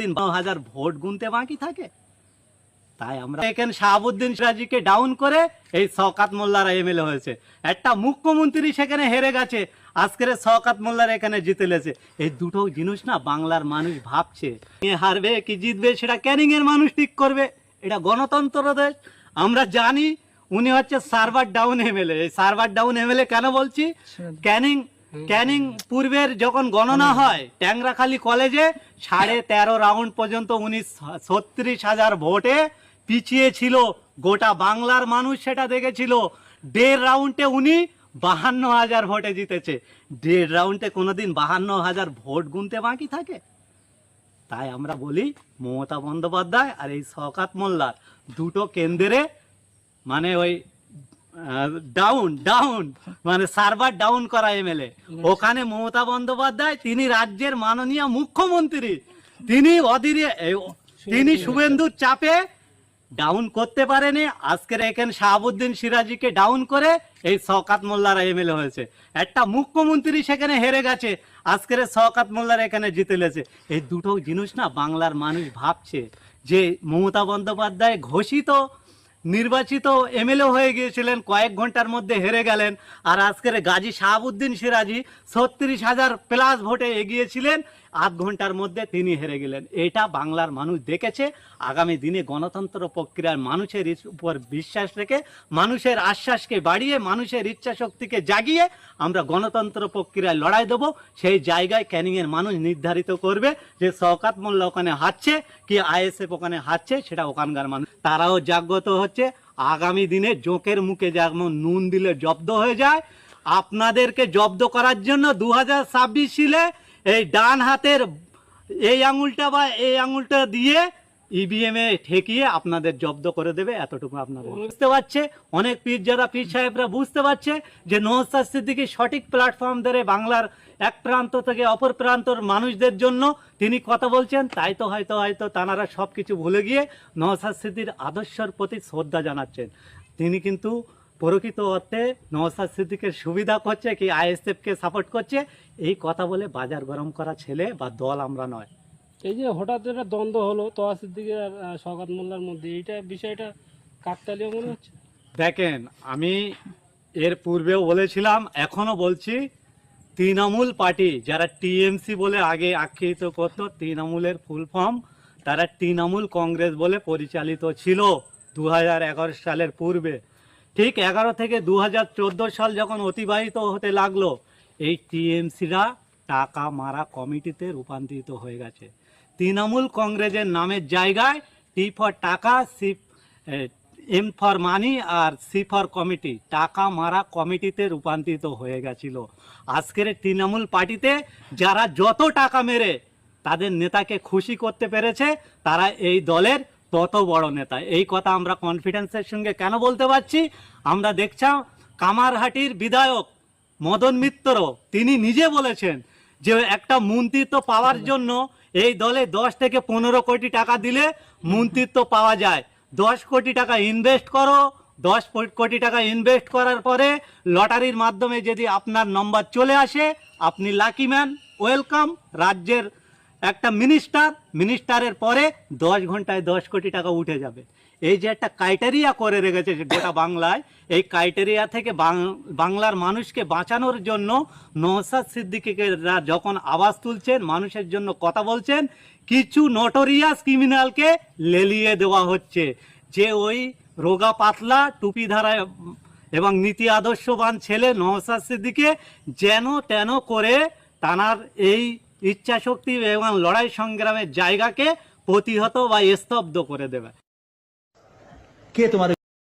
দিন হাজার ভোট গুনতে বাকি থাকে। তাই আমরা এখানে শাহাবুদ্দিন সিরাজিকে ডাউন করে এই শওকাত মোল্লারা এমএলএ হয়েছে। একটা মুখ্যমন্ত্রী সেখানে হেরে গেছে আজকের শওকাত মোল্লার এখানে জিতে লেছে। এই দুটো জিনিস না বাংলার মানুষ ভাবছে কে হারবে কি জিতবে সেটা ক্যানিং এর মানুষ ঠিক করবে। এটা গণতন্ত্র দেশ আমরা জানি উনি হচ্ছে সার্ভার ডাউন এমএলএ এই সার্ভার ডাউন এমএলএ কেন বলছি? ক্যানিং ক্যানিং পূর্বের যখন গণনা হয় ট্যাংরাখালী কলেজে সাড়ে তেরো রাউন্ড পর্যন্ত উনি ছত্রিশ হাজার ভোটে পিছিয়ে ছিল গোটা বাংলার মানুষ সেটা দেখেছিল। দেড় রাউন্ডে উনি বাহান্ন হাজার ভোটে জিতেছে। দেড় রাউন্ডে কোনোদিন বাহান্ন হাজার ভোট গুনতে বাকি থাকে? তাই আমরা বলি মমতা বন্দ্যোপাধ্যায় আর এই শওকাত মোল্লার দুটো কেন্দ্রে মানে ওই ডাউন ডাউন মানে সার্ভার ডাউন করা এমএলএ ওখানে মমতা বন্দ্যোপাধ্যায় তিনি রাজ্যের মাননীয় মুখ্যমন্ত্রী। তিনি অধীরে তিনি শুভেন্দুর চাপে ডাউন করতে পারেনি। আজকের এখানে শাহাবুদ্দিন সিরাজিকে ডাউন করে এই শওকাত মোল্লারা এমএলএ হয়েছে। একটা মুখ্যমন্ত্রী সেখানে হেরে গেছে। আজকের শওকাত মোল্লার এখানে জিতে লেছে। এই দুটো জিনিস না বাংলার মানুষ ভাবছে যে মমতা বন্দ্যোপাধ্যায় ঘোষিত নির্বাচিত এমএলএ হয়ে গিয়েছিলেন, কয়েক ঘণ্টার মধ্যে হেরে গেলেন। আর আজকের গাজী শাহাবুদ্দিন সিরাজি ছত্রিশ হাজার প্লাস ভোটে এগিয়েছিলেন। আধ ঘণ্টার মধ্যে তিনি হেরে গেলেন। এটা বাংলার মানুষ দেখেছে। আগামী দিনে গণতন্ত্র প্রক্রিয়ার মানুষের উপর বিশ্বাস রেখে মানুষের আশ্বাসকে বাড়িয়ে, মানুষের ইচ্ছা শক্তিকে জাগিয়ে আমরা গণতন্ত্র প্রক্রিয়ায় লড়াই দেবো। সেই জায়গায় ক্যানিংয়ের মানুষ নির্ধারিত করবে যে শওকাত মোল্লা ওখানে হারছে কি আইএসএফ ওখানে হারছে সেটা ওখানকার মানুষ। তারাও জাগ্রত হচ্ছে। আগামী দিনে জোঁকের মুখে যেমন নুন দিলে জব্দ হয়ে যায়, আপনাদেরকে জব্দ করার জন্য দু হাজার ছাব্বিশ এই ডান হাতের এই আঙুলটা বা এই আঙুলটা দিয়ে ইভিএম এ ঠেকিয়ে আপনাদের জব্দ করে দেবে, এতটুকু আপনাদের বুঝতে পারছে। অনেক পীর যারা পীর সাহেবরা বুঝতে পারছে যে নৌসাদ সিদ্দিকি সঠিক প্ল্যাটফর্ম ধরে বাংলার এক প্রান্ত থেকে অপর প্রান্তর মানুষদের জন্য তিনি কথা বলছেন, তাই তো হয়তো হয়তো তানারা সব কিছু ভুলে গিয়ে নৌসাদ সিদ্দির আদর্শের প্রতি শ্রদ্ধা জানাচ্ছেন। তিনি কিন্তু প্রকৃত অর্থে নওসাদ সিদ্দিকের সুবিধা করছে কি আইএসএফকে সাপোর্ট করছে এই কথা বলে বাজার গরম করা ছেলে বা দল আমরা নয়। এই যে হঠাৎ একটা দ্বন্দ্ব হলো তোয়া সিদ্দিকের আর শওকত মোল্লার মধ্যে এইটা বিষয়টা কাকতালীয় মনে হচ্ছে? দেখেন আমি এর পূর্বেও বলেছিলাম এখনও বলছি তৃণমূল পার্টি যারা টিএমসি বলে আগে আখ্যায়িত করতো তৃণমূলের ফুল ফর্ম তারা তৃণমূল কংগ্রেস বলে পরিচালিত ছিল দু হাজার এগারো সালের পূর্বে। ঠিক এগারো থেকে দুহাজার চোদ্দ সাল যখন অতিবাহিত হতে লাগল এই টিএমসিরা টাকা মারা কমিটিতে রূপান্তরিত হয়ে গেছে। তৃণমূল কংগ্রেসের নামের জায়গায় টি ফর টাকা সি এম ফর মানি আর সি ফর কমিটি টাকা মারা কমিটিতে রূপান্তরিত হয়ে গেছিল। আজকের তৃণমূল পার্টিতে যারা যত টাকা মেরে তাদের নেতাকে খুশি করতে পেরেছে, তারা এই দলের তত বড় নেতা। এই কথা আমরা কনফিডেন্সের সঙ্গে কেন বলতে পারছি? আমরা দেখছাম কামারহাটির বিধায়ক মদন মিত্র তিনি নিজে বলেছেন যে একটা মন্ত্রিত্ব পাওয়ার জন্য এই দলে দশ থেকে পনেরো কোটি টাকা দিলে মন্ত্রিত্ব পাওয়া যায়। দশ কোটি টাকা ইনভেস্ট করো, দশ কোটি টাকা ইনভেস্ট করার পরে লটারির মাধ্যমে যদি আপনার নম্বর চলে আসে, আপনি লাকি ম্যান ওয়েলকাম রাজ্যের একটা মিনিস্টার মিনিস্টারের পরে দশ ঘন্টায় দশ কোটি টাকা উঠে যাবে। এই যে একটা ক্রাইটেরিয়া করে রেখেছে গোটা বাংলায়, এই ক্রাইটেরিয়া থেকে বাংলার মানুষকে বাঁচানোর জন্য নওসাদ সিদ্দিকিকে যখন আওয়াজ তুলছেন, মানুষের জন্য কথা বলছেন, কিছু নটোরিয়াস ক্রিমিনালকে লেলিয়ে দেওয়া হচ্ছে। যে ওই রোগা পাতলা, টুপি ধারায় এবং নীতি আদর্শবান ছেলে নওসাদ সিদ্দিকে যেন তেন করে তানার এই ইচ্ছা শক্তি এবং লড়াই সংগ্রামের জায়গাকে প্রতিহত বা স্তব্ধ করে দেবে। কে তোমার